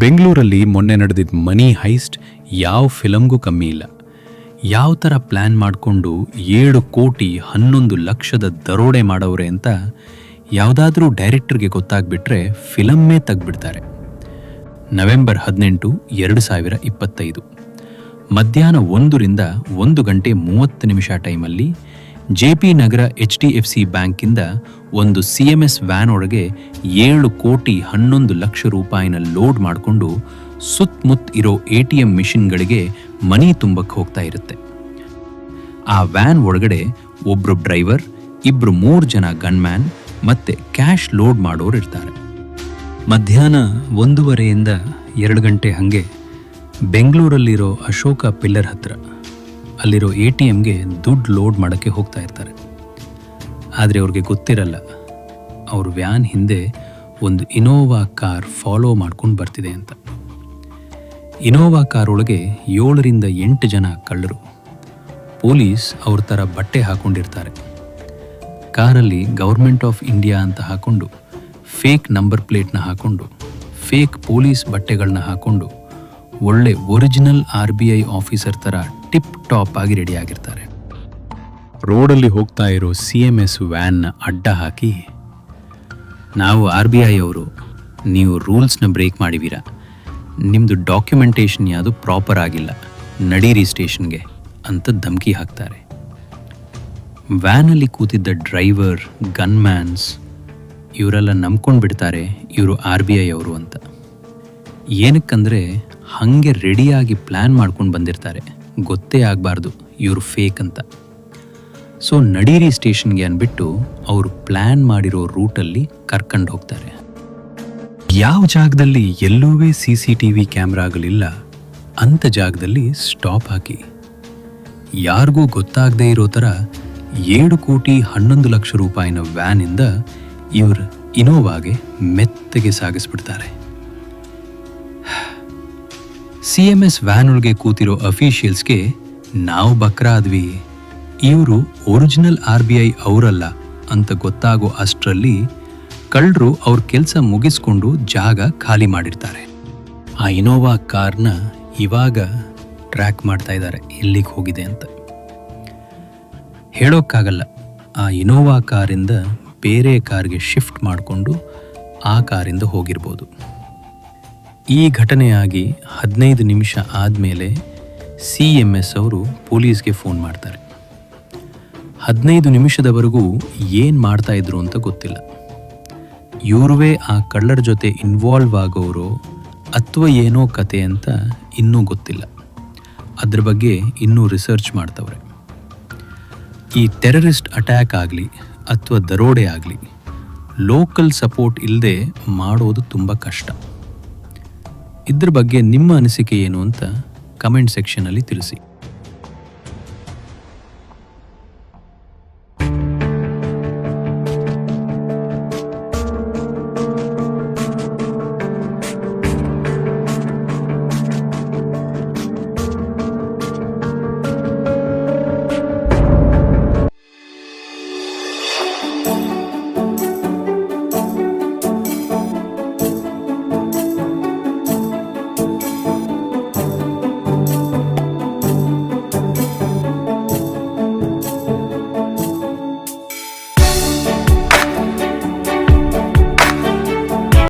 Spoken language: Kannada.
ಬೆಂಗಳೂರಲ್ಲಿ ಮೊನ್ನೆ ನಡೆದಿದ್ದ ಮನಿ ಹೈಸ್ಟ್ ಯಾವ ಫಿಲಮ್ಗೂ ಕಮ್ಮಿ ಇಲ್ಲ. ಯಾವ ಥರ ಪ್ಲ್ಯಾನ್ ಮಾಡಿಕೊಂಡು ಏಳು ಕೋಟಿ ಹನ್ನೊಂದು ಲಕ್ಷದ ದರೋಡೆ ಮಾಡೋರೆ ಅಂತ ಯಾವುದಾದ್ರೂ ಡೈರೆಕ್ಟರ್ಗೆ ಗೊತ್ತಾಗ್ಬಿಟ್ರೆ ಫಿಲಮ್ಮೇ ತೆಗ್ಬಿಡ್ತಾರೆ ನವೆಂಬರ್ ಹದಿನೆಂಟು, ಎರಡು ಸಾವಿರ ಇಪ್ಪತ್ತೈದು. ಮಧ್ಯಾಹ್ನ ಒಂದರಿಂದ ಒಂದು ಗಂಟೆ ಮೂವತ್ತು ನಿಮಿಷ ಟೈಮಲ್ಲಿ J P Nagar H D F C ಬ್ಯಾಂಕಿಂದ ಒಂದು ಸಿ ಎಂ ಎಸ್ ವ್ಯಾನ್ ಒಳಗೆ ಏಳು ಕೋಟಿ ಹನ್ನೊಂದು ಲಕ್ಷ ರೂಪಾಯಿನ ಲೋಡ್ ಮಾಡಿಕೊಂಡು ಸುತ್ತಮುತ್ತ ಇರೋ ಎ ಟಿ ಎಂ ಮಿಷಿನ್ಗಳಿಗೆ ಮನಿ ತುಂಬಕ್ಕೆ ಹೋಗ್ತಾ ಇರುತ್ತೆ. ಆ ವ್ಯಾನ್ ಒಳಗಡೆ ಒಬ್ಬರು ಡ್ರೈವರ್ ಇಬ್ಬರು ಮೂರು ಜನ ಗನ್ಮ್ಯಾನ್ ಮತ್ತೆ ಕ್ಯಾಶ್ ಲೋಡ್ ಮಾಡೋರು ಇರ್ತಾರೆ. ಮಧ್ಯಾಹ್ನ ಒಂದೂವರೆಯಿಂದ ಎರಡು ಗಂಟೆ ಹಾಗೆ ಬೆಂಗಳೂರಲ್ಲಿರೋ ಅಶೋಕ ಪಿಲ್ಲರ್ ಹತ್ರ ಅಲ್ಲಿರೋ ಎ ಟಿ ಎಮ್ಗೆ ದುಡ್ಡು ಲೋಡ್ ಮಾಡೋಕ್ಕೆ ಹೋಗ್ತಾ ಇರ್ತಾರೆ. ಆದರೆ ಅವ್ರಿಗೆ ಗೊತ್ತಿರಲ್ಲ, ಅವ್ರ ವ್ಯಾನ್ ಹಿಂದೆ ಒಂದು ಇನೋವಾ ಕಾರ್ ಫಾಲೋ ಮಾಡ್ಕೊಂಡು ಬರ್ತಿದೆ ಅಂತ. ಇನೋವಾ ಕಾರ್ ಒಳಗೆ ಏಳರಿಂದ ಎಂಟು ಜನ ಕಳ್ಳರು. ಪೊಲೀಸ್ ಅವ್ರ ಥರ ಬಟ್ಟೆ ಹಾಕೊಂಡಿರ್ತಾರೆ. ಕಾರಲ್ಲಿ ಗೌರ್ಮೆಂಟ್ ಆಫ್ ಇಂಡಿಯಾ ಅಂತ ಹಾಕೊಂಡು, ಫೇಕ್ ನಂಬರ್ ಪ್ಲೇಟ್ನ ಹಾಕೊಂಡು, ಫೇಕ್ ಪೊಲೀಸ್ ಬಟ್ಟೆಗಳನ್ನ ಹಾಕೊಂಡು, ಒಳ್ಳೆ original R B I officer ಥರ ಟಿಪ್ ಟಾಪ್ ಆಗಿ ರೆಡಿ ಆಗಿರ್ತಾರೆ. ರೋಡಲ್ಲಿ ಹೋಗ್ತಾ ಇರೋ ಸಿ ಎಂ ಎಸ್ ವ್ಯಾನ್ನ ಅಡ್ಡ ಹಾಕಿ, ನಾವು ಆರ್ ಬಿ ಐ ಅವರು, ನೀವು ರೂಲ್ಸ್ನ ಬ್ರೇಕ್ ಮಾಡಿದೀರಾ ನಿಮ್ಮದು ಡಾಕ್ಯುಮೆಂಟೇಷನ್ ಯಾವುದು ಪ್ರಾಪರ್ ಆಗಿಲ್ಲ. ನಡೀರಿ ಸ್ಟೇಷನ್ಗೆ, ಅಂತ ಧಮಕಿ ಹಾಕ್ತಾರೆ. ವ್ಯಾನಲ್ಲಿ ಕೂತಿದ್ದ ಡ್ರೈವರ್ ಗನ್ ಮ್ಯಾನ್ಸ್ ಇವರೆಲ್ಲ ನಂಬ್ಕೊಂಡು ಬಿಡ್ತಾರೆ ಇವರು ಆರ್ ಬಿ ಐ ಅವರು ಅಂತ. ಏನಕ್ಕಂದರೆ, ಹಾಗೆ ರೆಡಿಯಾಗಿ ಪ್ಲ್ಯಾನ್ ಮಾಡ್ಕೊಂಡು ಬಂದಿರ್ತಾರೆ. ಗೊತ್ತೇ ಆಗಬಾರ್ದು, ಇವರು ಫೇಕ್ ಅಂತ. ಸೊ ನಡೀರಿ ಸ್ಟೇಷನ್ಗೆ ಅಂದ್ಬಿಟ್ಟು ಅವರು ಪ್ಲ್ಯಾನ್ ಮಾಡಿರೋ ರೂಟಲ್ಲಿ ಕರ್ಕೊಂಡು ಹೋಗ್ತಾರೆ. ಯಾವ ಜಾಗದಲ್ಲಿ ಎಲ್ಲೂ ಸಿ ಸಿ ಟಿ ವಿ ಕ್ಯಾಮ್ರಾಗಳಿಲ್ಲ ಅಂಥ ಜಾಗದಲ್ಲಿ ಸ್ಟಾಪ್ ಹಾಕಿ. ಯಾರಿಗೂ ಗೊತ್ತಾಗದೇ ಇರೋ ಥರ ಏಳು ಕೋಟಿ ಹನ್ನೊಂದು ಲಕ್ಷ ರೂಪಾಯಿನ ವ್ಯಾನಿಂದ ಇವರು ಇನೋವಾಗೆ ಮೆತ್ತಗೆ ಸಾಗಿಸ್ಬಿಡ್ತಾರೆ. ಸಿ ಎಂ ಎಸ್ ವ್ಯಾನ್ ಒಳಗೆ ಕೂತಿರೋ ಅಫೀಷಿಯಲ್ಸ್ಗೆ ನಾವು ಬಕ್ರ ಆದ್ವಿ ಇವರು ಒರಿಜಿನಲ್ ಆರ್ ಬಿ ಐ ಅವರಲ್ಲ ಅಂತ ಗೊತ್ತಾಗೋ ಅಷ್ಟರಲ್ಲಿ ಕಳ್ಳರು ಅವ್ರ ಕೆಲಸ ಮುಗಿಸ್ಕೊಂಡು ಜಾಗ ಖಾಲಿ ಮಾಡಿರ್ತಾರೆ. ಆ ಇನೋವಾ ಕಾರ್ನ ಇವಾಗ ಟ್ರ್ಯಾಕ್ ಮಾಡ್ತಾ ಇದ್ದಾರೆ ಎಲ್ಲಿಗೆ ಹೋಗಿದೆ ಅಂತ. ಹೇಳೋಕ್ಕಾಗಲ್ಲ, ಆ ಇನೋವಾ ಕಾರಿಂದ ಬೇರೆ ಕಾರ್ಗೆ ಶಿಫ್ಟ್ ಮಾಡಿಕೊಂಡು ಆ ಕಾರಿಂದ ಹೋಗಿರ್ಬೋದು. ಈ ಘಟನೆಯಾಗಿ ಹದಿನೈದು ನಿಮಿಷ ಆದಮೇಲೆ ಸಿ ಎಂ ಎಸ್ ಅವರು ಪೊಲೀಸ್ಗೆ ಫೋನ್ ಮಾಡ್ತಾರೆ. ಹದಿನೈದು ನಿಮಿಷದವರೆಗೂ ಏನು ಮಾಡ್ತಾ ಇದ್ರು ಅಂತ ಗೊತ್ತಿಲ್ಲ. ಇವರುವೇ ಆ ಕಳ್ಳರ ಜೊತೆ ಇನ್ವಾಲ್ವ್ ಆಗೋರು ಅಥವಾ ಏನೋ ಕತೆ ಅಂತ ಇನ್ನೂ ಗೊತ್ತಿಲ್ಲ. ಅದ್ರ ಬಗ್ಗೆ ಇನ್ನೂ ರಿಸರ್ಚ್ ಮಾಡ್ತವ್ರೆ. ಈ ಟೆರರಿಸ್ಟ್ ಅಟ್ಯಾಕ್ ಆಗಲಿ ಅಥವಾ ದರೋಡೆ ಆಗಲಿ ಲೋಕಲ್ ಸಪೋರ್ಟ್ ಇಲ್ಲದೆ ಮಾಡೋದು ತುಂಬ ಕಷ್ಟ. ಇದ್ರ ಬಗ್ಗೆ ನಿಮ್ಮ ಅನಿಸಿಕೆ ಏನು ಅಂತ ಕಮೆಂಟ್ ಸೆಕ್ಷನಲ್ಲಿ ತಿಳಿಸಿ.